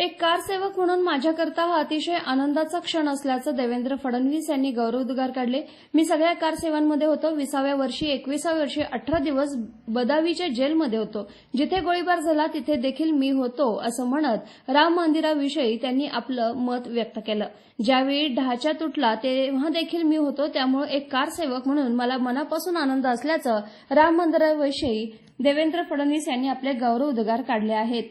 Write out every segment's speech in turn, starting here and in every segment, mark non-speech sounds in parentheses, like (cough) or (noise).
एक कारसेवक म्हणून माझ्याकरता हा अतिशय आनंदाचा क्षण असल्याचं देवेंद्र फडणवीस यांनी गौरवोद्गार काढले. मी सगळ्या कारसेवांमध्ये होतो. विसाव्या वर्षी एकविसाव्या वर्षी अठरा दिवस बदावीच्या जेलमध्ये होतो. जिथे गोळीबार झाला तिथे देखील मी होतो असं म्हणत राम मंदिराविषयी त्यांनी आपलं मत व्यक्त केलं. ज्यावेळी ढाचा तुटला तेव्हा देखील मी होतो. त्यामुळे एक कारसेवक म्हणून मला मनापासून आनंद असल्याचं राम मंदिराविषयी देवेंद्र फडणवीस यांनी आपले गौरवोद्गार काढले आहेत.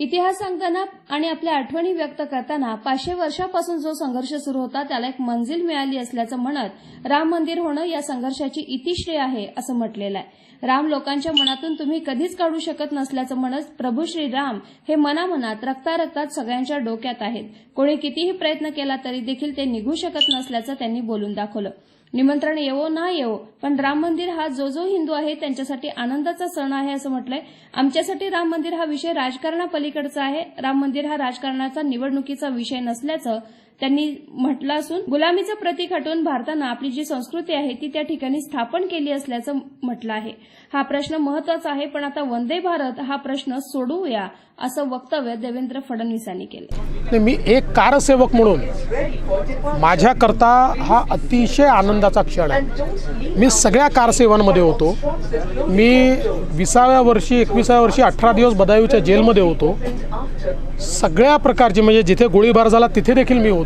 इतिहास सांगताना आणि आपल्या आठवणी व्यक्त करताना पाचशे वर्षापासून जो संघर्ष सुरू होता त्याला एक मंजिल मिळाली असल्याचं म्हणत राम मंदिर होणं या संघर्षाची इतिश्रेय आहे असं म्हटलेलं आहे. राम लोकांच्या मनातून तुम्ही कधीच काढू शकत नसल्याचं म्हणत प्रभू श्रीराम हे मनामनात रक्तारक्तात सगळ्यांच्या डोक्यात आहेत. कोणी कितीही प्रयत्न केला तरी देखील ते निघू शकत नसल्याचं त्यांनी बोलून दाखवलं. निमंत्रण येवो ना येवो. पण राम मंदिर हा जो जो हिंदू आहे त्यांच्यासाठी आनंदाचा सण आहे असं म्हटलंय. आमच्यासाठी राम मंदिर हा विषय राजकारणापलीकडचा आहे. राम मंदिर हा राजकारणाचा निवडणुकीचा विषय नसल्याचं त्यांनी म्हटलं असून गुलामीचं प्रतीक हटवून भारतानं आपली जी संस्कृती आहे ती त्या ठिकाणी स्थापन केली असल्याचं म्हटलं आहे. हा प्रश्न महत्त्वाचा आहे पण आता वंदे भारत हा प्रश्न सोडवूया असं वक्तव्य देवेंद्र फडणवीस यांनी केलं मी एक कारसेवक म्हणून माझ्याकरता हा अतिशय आनंदाचा क्षण आहे. मी सगळ्या कारसेवांमध्ये होतो. मी विसाव्या वर्षी एकविसाव्या वर्षी अठरा दिवस बदायूच्या जेलमध्ये होतो. सगळ्या प्रकारचे म्हणजे जिथे गोळीबार झाला तिथे देखील मी होतो.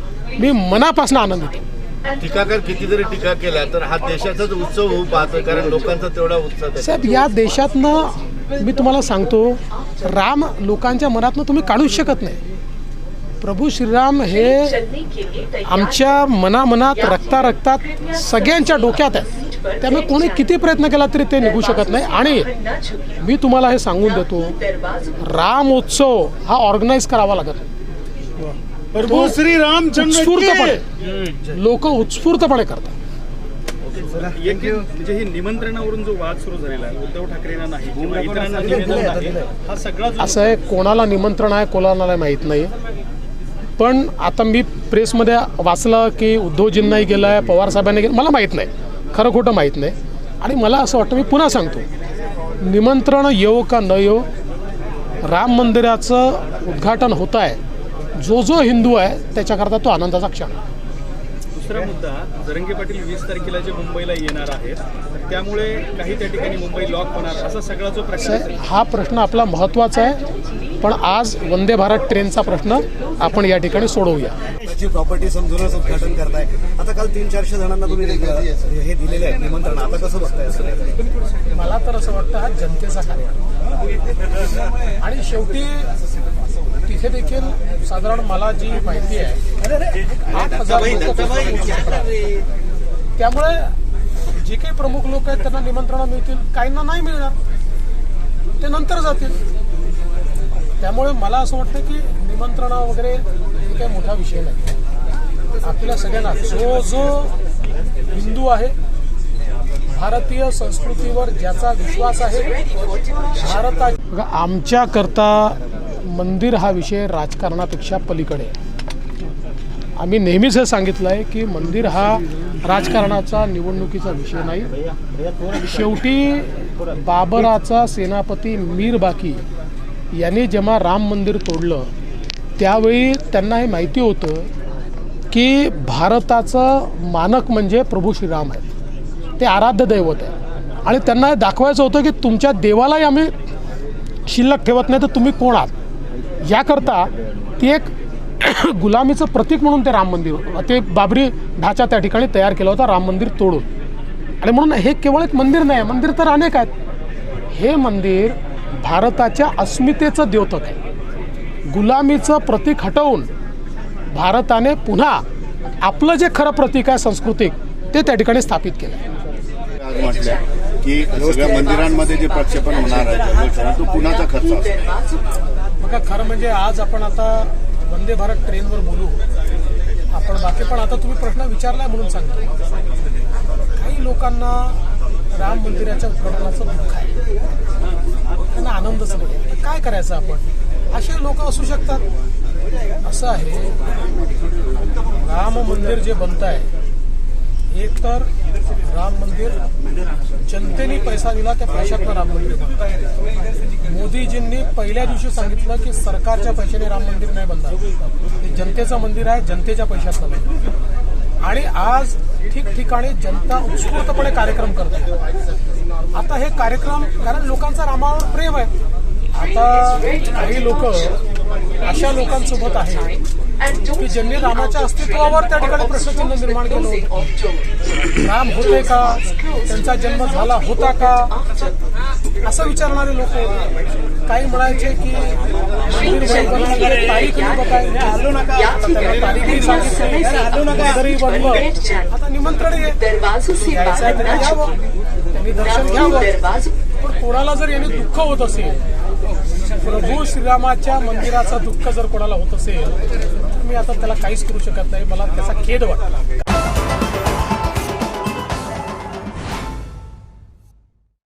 मी मनापासून आनंदित आहे टीकाकार किती जरी टीका केला तर हा देशाचाच उत्सव होऊ पाहतो कारण लोकांचा तेवढा उत्साह. साहेब या देशातनं मी तुम्हाला सांगतो राम लोकांच्या मनातनं तुम्ही काढूच शकत नाही प्रभू श्रीराम हे आमच्या मनामनात रक्ता रक्तात सगळ्यांच्या डोक्यात आहे त्यामुळे कोणी किती प्रयत्न केला तरी ते निघू शकत नाही आणि मी तुम्हाला हे सांगून देतो राम उत्सव हा ऑर्गनाईज करावा लागत. प्रभू श्री रामचंद्र लोक उत्स्फूर्तपणे करतात. म्हणजे ही निमंत्रणावरून जो वाद सुरू झालेला आहे उद्धव ठाकरेंना नाही किंवा इतरांना निवेदन नाही हा सगळा जो असं आहे कोणाला निमंत्रण आहे कोणाला माहीत नाही पण आता मी प्रेसमध्ये वाचलं की उद्धवजींनाही गेलं आहे पवारसाहेबांनी गेलं मला माहीत नाही. खरं खोटं माहीत नाही. आणि मला असं वाटतं मी पुन्हा सांगतो निमंत्रण येवो का न येवो राम मंदिराचं उद्घाटन होत आहे. जो जो हिंदू आहे त्याच्याकरता तो आनंदाचा क्षण. दुसरा मुद्दा जरंगे पाटील वीस तारखेला जे मुंबईला येणार आहेत त्यामुळे काही त्या ठिकाणी मुंबई लॉक होणार असा सगळा जो आहे, हा प्रश्न आपला महत्त्वाचा आहे पण आज वंदे भारत ट्रेनचा प्रश्न आपण या ठिकाणी सोडवूया. ची प्रॉपर्टी समजूनच उद्घाटन करताय. आता काल तीन चारशे जणांना तुम्ही हे दिलेले आहे निमंत्रण. आता कसं बघताय असं? मला तर असं वाटतं हा जनतेचा कार्यक्रम आहे. आणि शेवटी तिथे देखील साधारण मला जी माहिती आहे आठ हजार लोकं पोहोचू शकतात. त्यामुळे जे काही प्रमुख लोक आहेत त्यांना निमंत्रण मिळतील. काहींना नाही मिळणार. ते नंतर जातील. त्यामुळे मला असं वाटतं की निमंत्रण वगैरे हे काही मोठा विषय नाही. आपल्या सगळ्यांना जो जो हिंदू आहे भारतीय संस्कृतीवर ज्याचा विश्वास आहे भारता आमच्याकरता मंदिर हा विषय राजकारणापेक्षा पलीकडे आम्ही नेहमीच हे सांगितलं आहे की मंदिर हा राजकारणाचा निवडणुकीचा विषय नाही. शेवटी बाबराचा सेनापती मीर बाकी यांनी जेव्हा राम मंदिर तोडलं त्यावेळी त्यांना हे माहिती होतं की भारताचं मानक म्हणजे प्रभू श्रीराम आहे. ते आराध्य दैवत आहे. आणि त्यांना हे दाखवायचं होतं की तुमच्या देवालाही आम्ही शिल्लक ठेवत नाही तर तुम्ही कोण आहात? याकरता ती एक (coughs) गुलामीचं प्रतीक म्हणून ते राम मंदिर ते बाबरी ढाचा त्या ठिकाणी तयार केला होता राम मंदिर तोडून. आणि म्हणून हे केवळ एक मंदिर नाही आहे मंदिर तर अनेक आहेत. हे मंदिर भारताच्या अस्मितेचं द्योतक आहे. गुलामीचं प्रतीक हटवून भारताने पुन्हा आपलं जे खरं प्रतीक आहे सांस्कृतिक ते त्या ठिकाणी स्थापित केलं आहे. म्हटल्या की सगळ्या मंदिरांमध्ये जे प्रक्षेपण होणार आहे तो पुण्याचा खर्च असतो. बघा खरं म्हणजे आज आपण आता वंदे भारत ट्रेनवर बोलू? आपण बाकी पण आता तुम्ही प्रश्न विचारलाय म्हणून सांगतो. काही लोकांना राम मंदिराच्या उद्घाटनाचं दुःख आहे. त्यांना आनंदच नाही काय करायचं आपण? असे लोक असू शकतात. असं आहे राम मंदिर जे बनत आहे एक तर राम मंदिर जनतेने पैसा दिला त्या पैशातनं राम मंदिर मोदीजींनी पहिल्या दिवशी सांगितलं की सरकारच्या पैशाने राम मंदिर नाही बनणार. हे जनतेचं मंदिर आहे जनतेच्या पैशातलं नाही. आणि आज ठिकठिकाणी जनता उत्स्फूर्तपणे कार्यक्रम करते. आता हे कार्यक्रम कारण लोकांचा रामावर प्रेम आहे. आता काही लोक अशा लोकांसोबत आहेत की ज्यांनी रामाच्या अस्तित्वावर त्या ठिकाणी प्रश्नचिन्ह निर्माण केलं होतं. राम होते का? त्यांचा जन्म झाला होता का? असं विचारणारे लोक काही म्हणायचे की तारीख मंदिरही बनलं आता निमंत्रण आहे. आहे बाहर त्यांनी दर्शन घ्यावं. पण कोणाला जर याने दुःख होत असेल श्रीरामाच्या मंदिराचं दुःख जर कोणाला होत असेल तर मी आता त्याला काहीच करू शकत नाही. मला त्याचा खेद वाटतो.